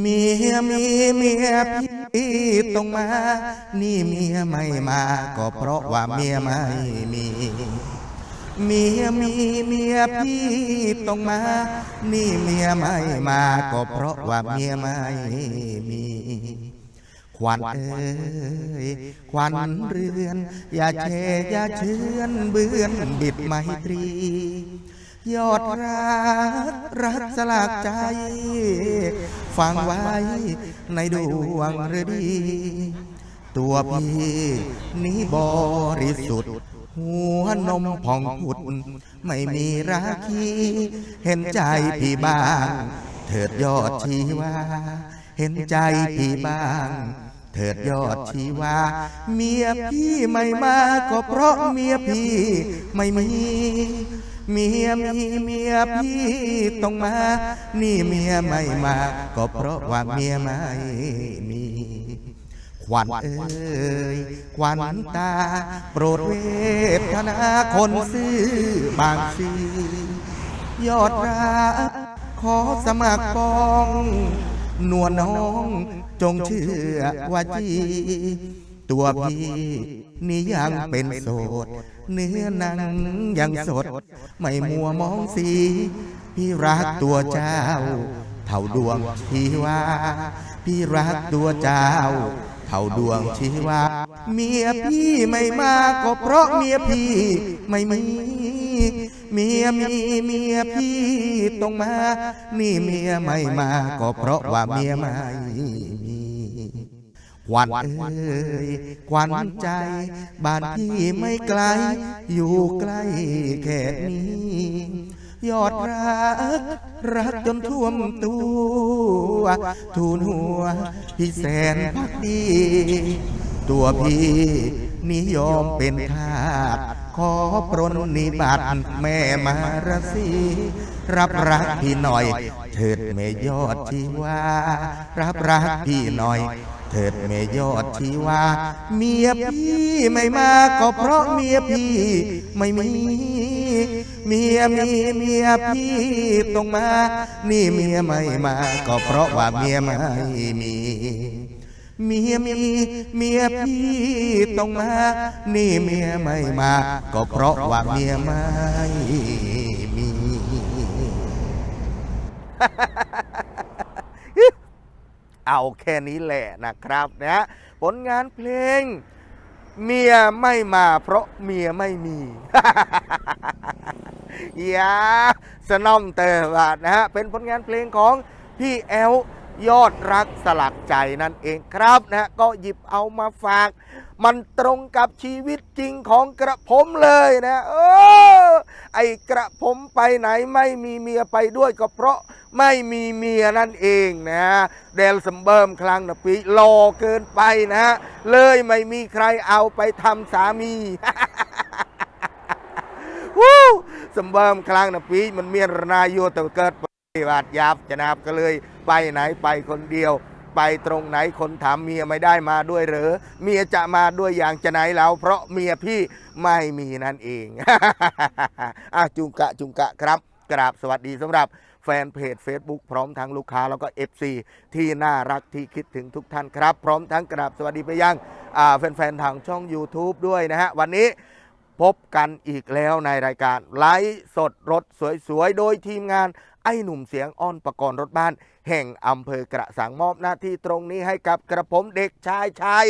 เมียมีเมียพี่ต้องมา นี่เมียไม่มา ก็เพราะว่าเมียไม่มี เมียมีเมียพี่ต้องมา นี่เมียไม่มา ก็เพราะว่าเมียไม่มีควันเอ้ยควันเรือน อย่าเชอย่าเชือนเบือนบิดไมตรี ยอดรักรักสลากใจ ฟังไว้ในดวงฤดี ตัวพี่นี้บริสุทธิ์หัวนมผ่องผุด ไม่มีราคีเห็นใจพี่บ้าง เถิดยอดชีวา เห็นใจพี่บ้าง เถิดยอดชีวา เมียพี่ไม่มาก็เพราะเมียพี่ไม่มี เมียมีเมียพี่ต้องมา นี่เมียไม่มา ก็เพราะว่าเมียไม่มีขวัญเอ้ยขวัญตา โปรดเวทนาคนซื้อบางสียอดรักขอสมัครปองนวลน้องจงเชื่อว่าจีตัวพี่นี่ยังเป็นโสดเนื้อหนังยังสด ไม่มัวมองสี พี่รักตัวเจ้า เท่าดวงชีวา พี่รักตัวเจ้า เท่าดวงชีวา เมียพี่ไม่มาก็เพราะเมียพี่ไม่มีเมียมีเมียพี่ต้องมา นี่เมียไม่มาก็เพราะว่าเมียไม่ วันเอ้ยควันใจ บ้านพี่ไม่ไกล อยู่ใกล้แค่นี้ยอดรัก รักจนท่วมตัว ทูลหัว พี่แสนพักดีตัวพี่นิยมเป็นทาสขอปรนนิบัติแม่มารสี รับรักพี่หน่อย เถิดแม่ยอดชีวา รับรักพี่หน่อย เถิดแม่ยอดชีว่าเมียพี่ไม่มาก็เพราะเมียพี่ไม่มี เมียมีเมียพี่ต้องมา นี่เมียไม่มา ก็เพราะว่าเมียไม่มีเมียมีเมียพี่ต้องมา นี่เมียไม่มา ก็เพราะว่าเมียไม่มี เอาแค่นี้แหละนะครับนะฮะผลงานเพลง เมียไม่มาเพราะเมียไม่มีอย่าสนอมเตอร์บานะฮะเป็นผลงานเพลงของพี่แอล ยอดรักสลักใจนั่นเองครับนะฮะก็หยิบเอามาฝาก มันตรงกับชีวิตจริงของกระผมเลยนะเออไอกระผมไปไหนไม่มีเมียไปด้วยก็เพราะไม่มีเมียนั่นเองนะเดลสมเบิมครั้งนะปีหล่อเกินไปนะฮะเลยไม่มีใครเอาไปทำสามีวู้สมเบิมครั้งนะปีมันเมียนรนาโยแต่เกิด บัติยับจะนาบก็เลยไปไหนไปคนเดียว ไปตรงไหนคนถามเมียไม่ได้มาด้วยเหรอเมียจะมาด้วยอย่างจะไหนแล้ว เพราะเมียพี่ไม่มีนั่นเองอจุงกะจุงกะครับ กราบสวัสดีสำหรับแฟนเพจ Facebook พร้อมทั้งลูกค้าแล้วก็ FC ที่น่ารักที่คิดถึงทุกท่านครับ พร้อมทั้งกราบสวัสดีไปยังแฟนๆทางช่อง YouTube ด้วยนะฮะ วันนี้พบกันอีกแล้วในรายการไลฟ์สดรถสวยๆ โดยทีมงาน ไอ้หนุ่มเสียงอ้อนประกรณ์รถบ้าน แห่งอำเภอกระสังมอบหน้าที่ตรงนี้ให้กับกระผมเด็กชายชาย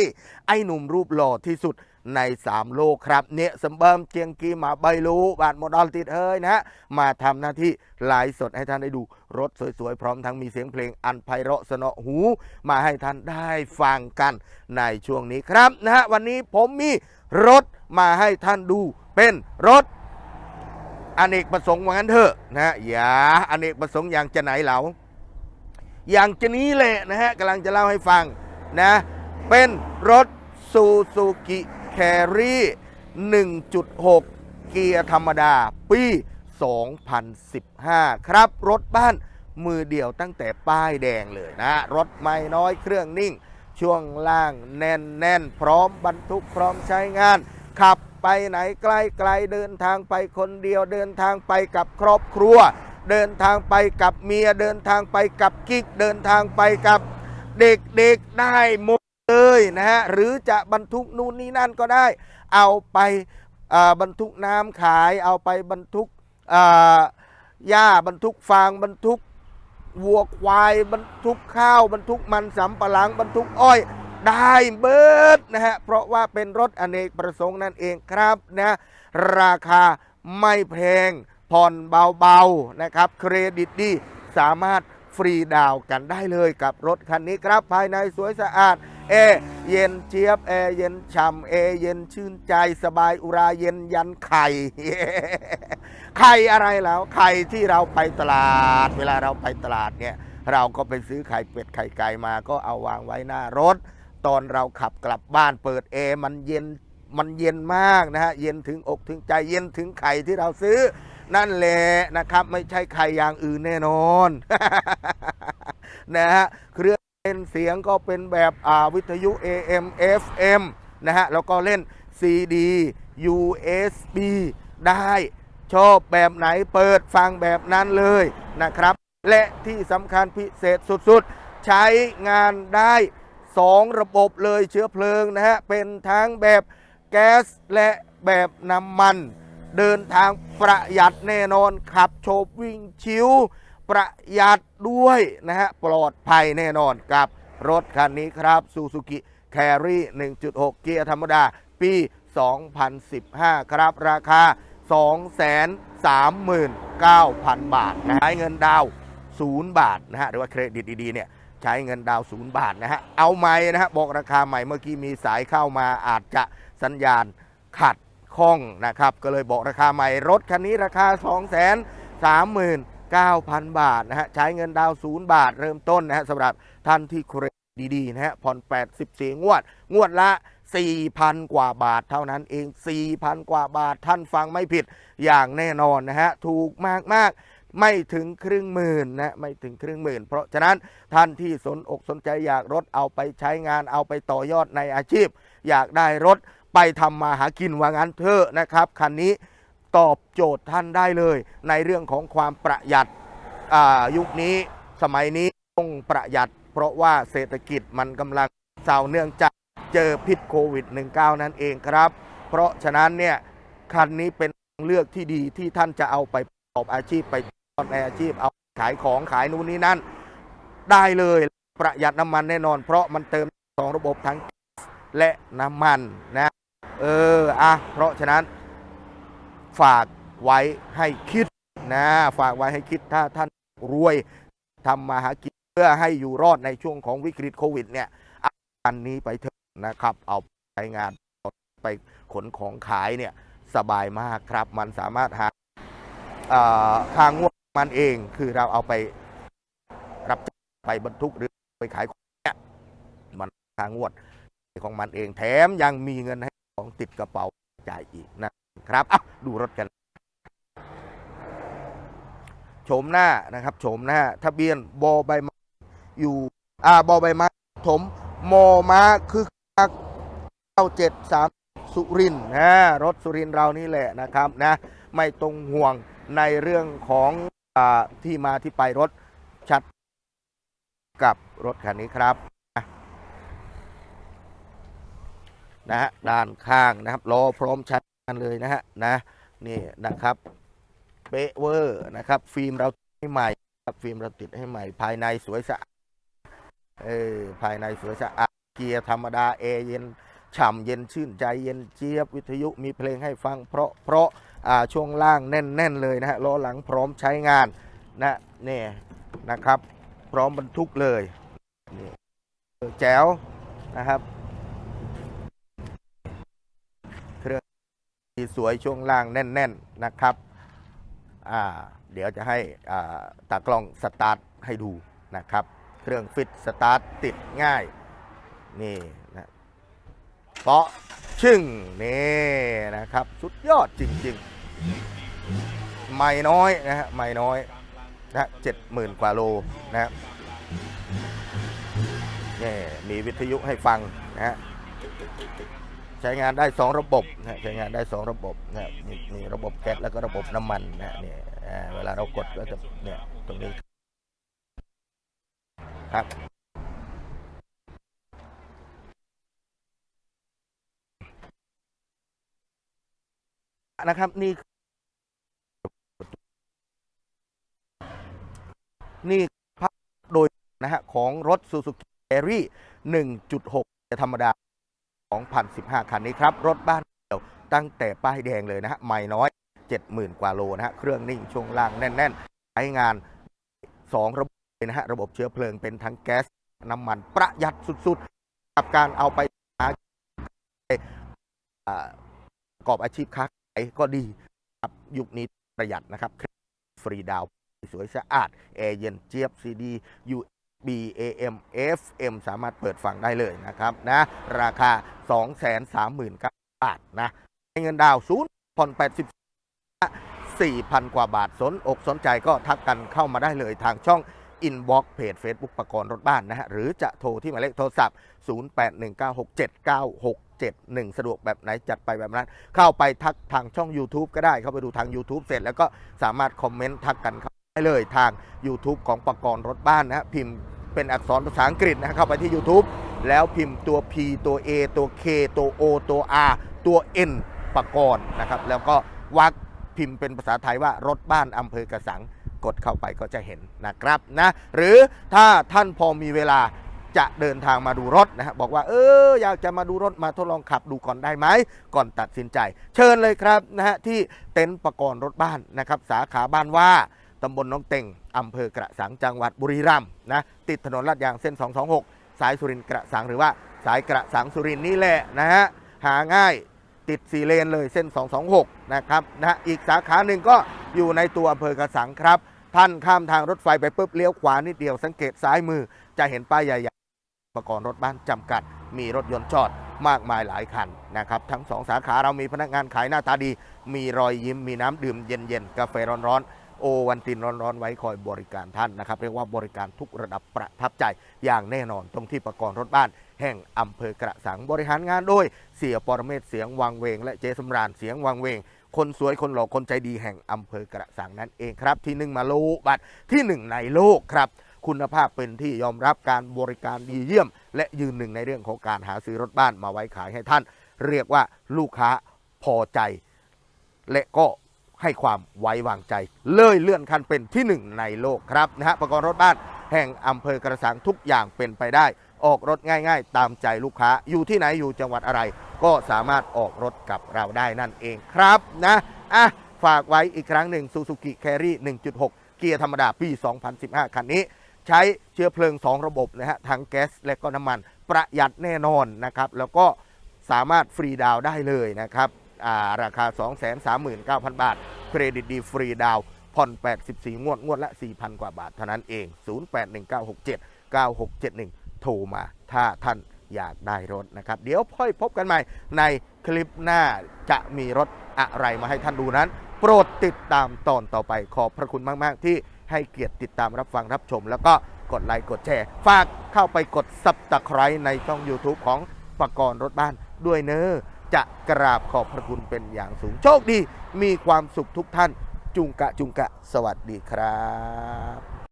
ไอ้หนุ่มรูปหล่อที่สุดใน 3 โลกครับเนี่ยสมเบิมเจียงกีมาใบลูบาทโมดอลติดเฮ้ยนะฮะ มาทำหน้าที่ไลฟ์สดให้ท่านได้ดู รถสวยๆ พร้อมทั้งมีเสียงเพลงอันไพเราะสนอหู มาให้ท่านได้ฟังกันในช่วงนี้ครับนะฮะ วันนี้ผมมีรถมาให้ท่านดูเป็นรถ อเนกประสงค์ว่างั้นเถอะนะฮะอย่าอเนกประสงค์อย่างจะไหนเหลาอย่างจะนี้แหละนะฮะกำลังจะเล่าให้ฟังนะเป็นรถซูซูกิแครี่1.6 เกียร์ธรรมดา ปี 2015 ครับ รถบ้านมือเดียวตั้งแต่ป้ายแดงเลยนะ รถไม่น้อยเครื่องนิ่ง ช่วงล่างแน่นแน่นพร้อมบรรทุกพร้อมใช้งาน ขับไปไหนไกลไกลเดินทางไปคนเดียว เดินทางไปกับครอบครัว เดินทางไปกับเมียเดินทางไปกับกิ๊กเดินทางไปกับเด็กๆได้หมดเลยนะฮะหรือจะบรรทุกนู่นนี่นั่นก็ได้ เอาไปบรรทุกน้ำขาย เอาไปบรรทุกหญ้าบรรทุกฟางบรรทุกวัวควายบรรทุกข้าวบรรทุกมันสำปะหลังบรรทุกอ้อย ได้เบิดนะฮะเพราะว่าเป็นรถอเนกประสงค์นั่นเองครับนะราคาไม่แพงผ่อนเบาๆนะครับ เครดิตดีสามารถฟรีดาวน์กันได้เลยกับรถคันนี้ครับ ภายในสวยสะอาดแอร์เย็นเจี๊ยบแอร์เย็นฉ่ำแอร์เย็นชื่นใจสบายอุราเย็นยันไข่ไข่อะไรแล้วไข่ที่เราไปตลาด เวลาเราไปตลาดเนี่ย เราก็ไปซื้อไข่เป็ดไข่ไก่มาก็เอาวางไว้หน้ารถ ตอนเราขับกลับบ้านเปิดแอร์มันเย็นมันเย็นมากนะฮะเย็นถึงอกถึงใจเย็นถึงไข่ที่เราซื้อ นั่นแหละนะครับ ไม่ใช่ไข่อย่างอื่นแน่นอนนะฮะเครื่องเล่นเสียงก็เป็นแบบอ่าวิทยุ AM FM นะฮะแล้วก็เล่น CD USB ได้ชอบแบบไหนเปิดฟังแบบนั้นเลยนะครับ และที่สำคัญพิเศษสุดๆ ใช้งานได้ 2 ระบบเลยเชื้อเพลิงนะฮะ เป็นทั้งแบบแก๊สและแบบน้ำมัน เดินทางประหยัดแน่นอนขับโชบวิ่งชิว ประหยัดด้วยนะฮะ ปลอดภัยแน่นอนกับรถคันนี้ครับ Suzuki Carry 1.6 เกียร์ธรรมดา ปี 2015 ครับราคา 239,000 บาทนะฮะใช้เงินดาว 0 บาทนะฮะหรือว่าเครดิตดีๆเนี่ย ใช้เงินดาวศูนย์บาทนะฮะ เอาใหม่นะฮะบอกราคาใหม่เมื่อกี้มีสายเข้ามาอาจจะสัญญาณขัดข้องนะครับ ก็เลยบอกราคาใหม่รถคันนี้ราคา 2 3 9 0 0 0 บาทนะฮะใช้เงินดาวศูนย์บาทเริ่มต้นนะฮะสำหรับท่านที่เครดิตดีๆนะฮะผ่อน 84 งวด งวดละ 4,000 กว่าบาทเท่านั้นเอง 4,000 กว่าบาทท่านฟังไม่ผิดอย่างแน่นอนนะฮะถูกมากๆ ไม่ถึงครึ่งหมื่นนะไม่ถึงครึ่งหมื่น เพราะฉะนั้นท่านที่สนอกสนใจอยากรถเอาไปใช้งานเอาไปต่อยอดในอาชีพ อยากได้รถไปทำมาหากินว่างั้นเถอะนะครับคันนี้ตอบโจทย์ท่านได้เลย ในเรื่องของความประหยัดยุคนี้สมัยนี้ต้องประหยัด เพราะว่าเศรษฐกิจมันกำลังเศร้าเนื่องจากเจอพิษโควิด -19 นั่นเองครับ เพราะฉะนั้นเนี่ยคันนี้เป็นเลือกที่ดีที่ท่านจะเอาไปประกอบอาชีพไป ในอาชีพเอาขายของขายนู่นนี่นั่น ได้เลยประหยัดน้ำมันแน่นอน เพราะมันเติมสองระบบทั้งแก๊สและน้ำมันนะเอออะเพราะฉะนั้น ฝากไว้ให้คิดนะฝากไว้ให้คิดถ้าท่านรวยทำมาหากินเพื่อให้อยู่รอดในช่วงของวิกฤตโควิดเนี่ยเอาอันนี้ไปเถอะนะครับ เอาไปใช้งานไปขนของขายเนี่ยสบายมากครับ มันสามารถหาเอ่อทางงวด มันเองคือเราเอาไปรับจ้างไปบรรทุกหรือไปขายของเนี่ยมันทางงวดของมันเองแถมยังมีเงินให้ของติดกระเป๋าจ่ายอีกนะครับอะดูรถกันโฉมหน้านะครับโฉมหน้า ทะเบียนบอใบไม้อยู่อ่าบอใบไม้ถมมอมาคือเก้าเจ็ดสามสุรินนะรถสุรินเรานี่แหละนะครับนะ ไม่ตรงห่วงในเรื่องของ ที่มาที่ไปรถชัดกับรถคันนี้ครับนะฮะด้านข้างนะครับล้อพร้อมใช้งานเลยนะฮะนะนี่นะครับเป๊ะเวอร์นะครับ ฟิล์มเราติดให้ใหม่ครับฟิล์มเราติดให้ใหม่ ภายในสวยสะอาดเออภายในสวยสะอาดเกียร์ธรรมดาแอร์เย็นฉ่ำเย็นชื่นใจเย็นเจี๊ยบวิทยุมีเพลงให้ฟังเพราะเพราะ ช่วงล่างแน่น ๆ เลยนะฮะล้อหลังพร้อมใช้งานนะนี่นะครับ พร้อมบรรทุกเลยนี่แจ๋วนะครับ เครื่องสวยช่วงล่างแน่น ๆนะครับอ่าเดี๋ยวจะให้ตากล้องสตาร์ทให้ดูนะครับ เครื่องฟิตสตาร์ทติดง่าย นี่นะเปาะชึ่งนี่นะครับ สุดยอดจริง ๆ ไม่น้อยนะฮะไม่น้อยนะเจ็ดหมื่นกว่าโลนะครับนี่มีวิทยุให้ฟังนะฮะใช้งานได้ 2 ระบบนะใช้งานได้ 2 ระบบนะมีมีระบบแก๊สแล้วก็ระบบน้ำมันนะเนี่ยเวลาเรากดก็จะเนี่ยตรงนี้ครับนะครับนี่ นี่ภาพโดยนะฮะของรถ Suzuki a r ่1.6 ธรรมดา 2015 คันนี้ครับ รถบ้านเดียวตั้งแต่ป้ายแดงเลยนะฮะ ไม่น้อย 70,000 กว่าโลนะฮะ เครื่องนิ่งช่วงล่างแน่น ๆ ใช้งาน 2 ระบบเลยนะฮะ ระบบเชื้อเพลิงเป็นทั้งแก๊ส น้ำมันประหยัดสุดๆ กับการเอาไปหาประกอบอาชีพค้าขายก็ดีครับยุคนี้ประหยัดนะครับ ฟรีดาว สวยสะอาดแอร์เย็นเจี๊ยบ CD USB AM FM สามารถเปิดฟังได้เลยนะครับนะราคา 239,000บาทนะให้เงินดาวศูนย์ผ่อน80 4,000 กว่าบาทสนอกสนใจก็ทักกันเข้ามาได้เลยทางช่องอินบ็อกเพจ Facebook ประกรณ์รถบ้านนะฮะ หรือจะโทรที่หมายเลขโทรศัพท์ 0819679671 สะดวกแบบไหนจัดไปแบบนั้น เข้าไปทักทางช่อง YouTube ก็ได้เข้าไปดูทาง YouTube เสร็จแล้วก็สามารถคอมเมนต์ทักกันเข้า ได้เลยทาง YouTube ของประกรณ์รถบ้านนะฮะพิมพ์เป็นอักษรภาษาอังกฤษนะฮะเข้าไปที่ YouTube แล้วพิมพ์ตัว P ตัว A ตัว K ตัว O ตัว R ตัว N ประกรณ์นะครับ แล้วก็วักพิมพ์เป็นภาษาไทยว่ารถบ้านอำเภอกระสังกดเข้าไปก็จะเห็นนะครับนะหรือถ้าท่านพอมีเวลาจะเดินทางมาดูรถนะฮะบอกว่าเอออยากจะมาดูรถมาทดลองขับดูก่อนได้ไหมก่อนตัดสินใจ เชิญเลยครับนะฮะที่เต็นท์ประกรณ์รถบ้านนะครับสาขาบ้านว่า ตำบลน้องเต็งอำเภอกระสังจังหวัดบุรีรัมย์นะติดถนนลาดยางเส้น 226 สายสุรินทร์กระสังหรือว่าสายกระสังสุรินทร์นี่แหละนะฮะหาง่ายติดสี่เลนเลยเส้น 226 นะครับนะฮะอีกสาขาหนึ่งก็อยู่ในตัวอำเภอกระสังครับ ท่านข้ามทางรถไฟไปปุ๊บเลี้ยวขวานิดเดียวสังเกตซ้ายมือ จะเห็นป้ายใหญ่ๆประกรณ์รถบ้านจำกัด มีรถยนต์จอดมากมายหลายคันนะครับ ทั้งสองสาขาเรามีพนักงานขายหน้าตาดี มีรอยยิ้มมีน้ำดื่มเย็นๆ กาแฟร้อนๆ โอวันตินร้อนๆไว้คอยบริการท่านนะครับ เรียกว่าบริการทุกระดับประทับใจอย่างแน่นอนตรงที่ประกรณ์รถบ้าน แห่งอำเภอกระสังบริหารงานโดยเสียปรเมศเสียงวังเวง และเจสำราญเสียงวังเวง คนสวยคนหล่อคนใจดีแห่งอำเภอกระสังนั่นเองครับ ที่หนึ่งมาโลบัตรที่หนึ่งในโลกครับคุณภาพเป็นที่ยอมรับการบริการดีเยี่ยม และยืนหนึ่งในเรื่องของการหาซื้อรถบ้านมาไว้ขายให้ท่าน เรียกว่าลูกค้าพอใจ และก็ ให้ความไว้วางใจเลยเลื่อนขั้นเป็นที่หนึ่งในโลกครับนะฮะประกอบรถบ้านแห่งอำเภอกระสังทุกอย่างเป็นไปได้ ออกรถง่าย ๆ ตามใจลูกค้าอยู่ที่ไหนอยู่จังหวัดอะไร ก็สามารถออกรถกับเราได้นั่นเองครับนะอะฝากไว้อีกครั้งหนึ่ง Suzuki Carry 1.6 เกียร์ธรรมดาปี 2015 คันนี้ ใช้เชื้อเพลิง 2 ระบบนะฮะทั้งแก๊สและก็น้ำมันประหยัดแน่นอนนะครับ แล้วก็สามารถฟรีดาวได้เลยนะครับอ่าราคา 239,000 บาท เครดิตดีฟรีดาวผ่อน 84 งวด งวดละ 4,000 กว่าบาทเท่านั้นเอง 0819679671 โทรมาถ้าท่านอยากได้รถนะครับ เดี๋ยวพ่อยพบกันใหม่ในคลิปหน้าจะมีรถอะไรมาให้ท่านดูนั้น โปรดติดตามตอนต่อไปขอบพระคุณมาก ๆ ที่ให้เกียรติติดตามรับฟังรับชม แล้วก็กดไลค์กดแชร์ฝากเข้าไปกดซับตะไคร้ในช่อง YouTube ของปกรณ์รถบ้านด้วยเนอะจะกราบขอบพระคุณเป็นอย่างสูงโชคดี มีความสุขทุกท่าน จุงกะจุงกะ สวัสดีครับ